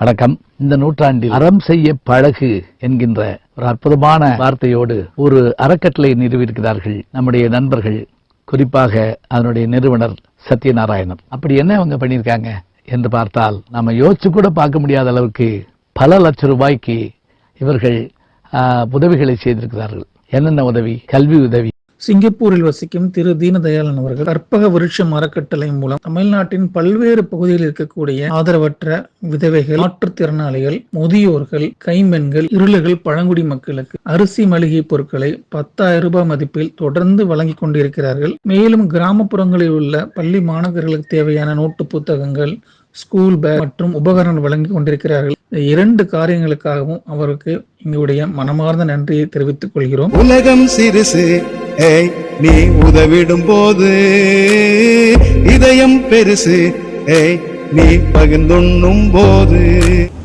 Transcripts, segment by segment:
வணக்கம். இந்த நூற்றாண்டில் அறம் செய்ய பழகு என்கின்ற ஒரு அற்புதமான வார்த்தையோடு ஒரு அறக்கட்டளை நிறுவியிருக்கிறார்கள் நம்முடைய நண்பர்கள் குறிப்பாக அதனுடைய நிறுவனர் சத்யநாராயணன் அப்படி என்ன அவங்க பண்ணியிருக்காங்க என்று பார்த்தால் நம்ம யோசிச்சு கூட பார்க்க முடியாத அளவுக்கு பல லட்சம் ரூபாய்க்கு இவர்கள் உதவிகளை செய்திருக்கிறார்கள். என்னென்ன உதவி? கல்வி உதவி. சிங்கப்பூரில் வசிக்கும் திரு தீனதயாளன் அவர்கள் கற்பக விருட்சம் அறக்கட்டளை மூலம் தமிழ்நாட்டின் பல்வேறு பகுதிகளில் இருக்கக்கூடிய ஆதரவற்ற விதவைகள் மாற்றுத்திறனாளிகள் முதியோர்கள் கைம்பெண்கள் இருளுகள் பழங்குடி மக்களுக்கு அரிசி மளிகை பொருட்களை பத்தாயிரம் ரூபாய் மதிப்பில் தொடர்ந்து வழங்கிக் கொண்டிருக்கிறார்கள். மேலும் கிராமப்புறங்களில் உள்ள பள்ளி மாணவர்களுக்கு தேவையான நோட்டு புத்தகங்கள் ஸ்கூல் பேக் மற்றும் உபகரணங்கள் வழங்கி கொண்டிருக்கிறார்கள். இரண்டு காரியங்களுக்காகவும் அவருக்கு எங்களுடைய மனமார்ந்த நன்றியை தெரிவித்துக் கொள்கிறோம். உலகம் சிறுசு ஏய் நீ உதவிடும் போது இதயம் பெருசு. ஏய் நீ பகிர்ந்துண்ணும் போது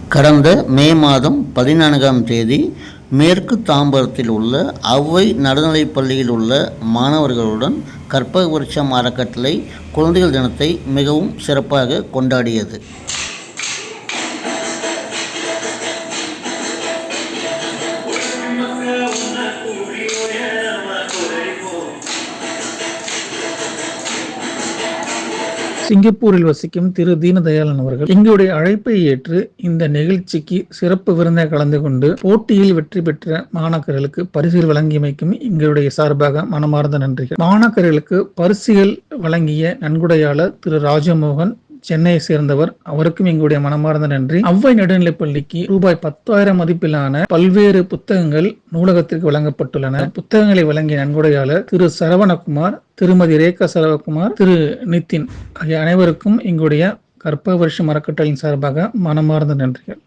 கடந்த மே மாதம் பதினான்காம் தேதி மேற்கு தாம்பரத்தில் உள்ள அவ்வை நடுநிலைப் பள்ளியில் உள்ள மாணவர்களுடன் கற்பக விருட்சம் அறக்கட்டளை குழந்தைகள் தினத்தை மிகவும் சிறப்பாக கொண்டாடியது. சிங்கப்பூரில் வசிக்கும் திரு தீனதயாளன் அவர்கள் எங்களுடைய அழைப்பை ஏற்று இந்த நிகழ்ச்சிக்கு சிறப்பு விருந்தை கலந்து கொண்டு போட்டியில் வெற்றி பெற்ற மாணாக்கர்களுக்கு பரிசுகள் வழங்கியமைக்கும் எங்களுடைய சார்பாக மனமார்ந்த நன்றிகள். மாணாக்கர்களுக்கு பரிசுகள் வழங்கிய நன்கொடையாளர் திரு ராஜமோகன் சென்னையை சேர்ந்தவர் அவருக்கும் எங்களுடைய மனமார்ந்த நன்றி. அவ்வை நடுநிலைப் பள்ளிக்கு ரூபாய் பத்தாயிரம் மதிப்பிலான பல்வேறு புத்தகங்கள் நூலகத்திற்கு வழங்கப்பட்டுள்ளன. புத்தகங்களை வழங்கிய நன்கொடையாளர் திரு சரவணகுமார் திருமதி ரேகா சரவகுமார் திரு நிதின் ஆகிய அனைவருக்கும் எங்களுடைய கற்பக வருஷம் அறக்கட்டளையின் சார்பாக மனமார்ந்த நன்றிகள்.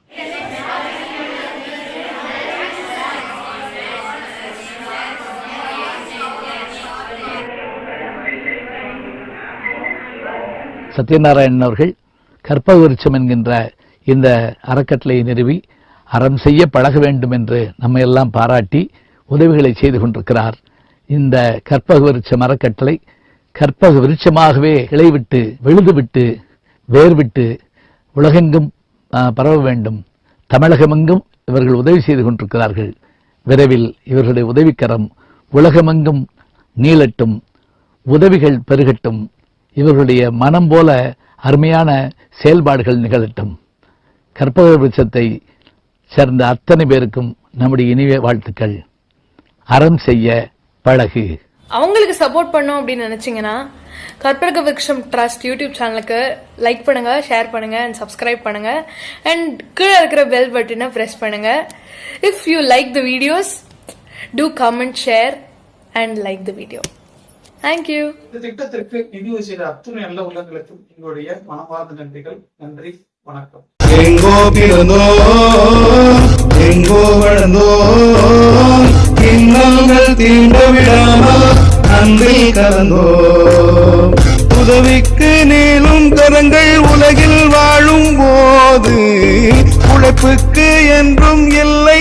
சத்யநாராயணன் அவர்கள் கற்பக விருட்சம் என்கின்ற இந்த அறக்கட்டளையை நிறுவி அறம் செய்ய பழக வேண்டும் என்று நம்மையெல்லாம் பாராட்டி உதவிகளை செய்து கொண்டிருக்கிறார். இந்த கற்பக விருட்சம் அறக்கட்டளை கற்பக விருட்சமாகவே இழைவிட்டு விழுதுவிட்டு வேர்விட்டு உலகெங்கும் பரவ வேண்டும். தமிழகமெங்கும் இவர்கள் உதவி செய்து கொண்டிருக்கிறார்கள். விரைவில் இவர்களுடைய உதவிக்கரம் உலகமெங்கும் நீளட்டும் உதவிகள் பெருகட்டும். இவர்களுடைய மனம் போல அருமையான செயல்பாடுகள் நிகழட்டும். கற்பக விருட்சத்தை சேர்ந்த அத்தனை பேருக்கும் நம்முடைய இனிய வாழ்த்துக்கள். அறம் செய்ய பழகு. அவங்களுக்கு சப்போர்ட் பண்ணோம் அப்படின்னு நினைச்சீங்கன்னா கற்பக விருட்சம் ட்ரஸ்ட் யூடியூப் சேனலுக்கு லைக் பண்ணுங்க ஷேர் பண்ணுங்க அண்ட் சப்ஸ்கிரைப் பண்ணுங்க. அண்ட் கீழே இருக்கிற பெல் பட்டனை பிரஸ் பண்ணுங்க. If you like the videos to comment share and like the video thank you இந்த திட்டத்திற்கு நிதி செய்த அத்துணை நல்ல உள்ளங்களுக்கும் எங்களுடைய மனமார்ந்த நன்றிகள். நன்றி. வணக்கம். எங்கோ பிறந்தோ எங்கோ வளர்ந்தோ இன்னங்கள் தீண்ட விடாமல் அன்பில் கலந்தோ உதவிக்கு நீளும் கரங்கள் உலகில் வாழும் போது உழைப்புக்கு என்றும் எல்லை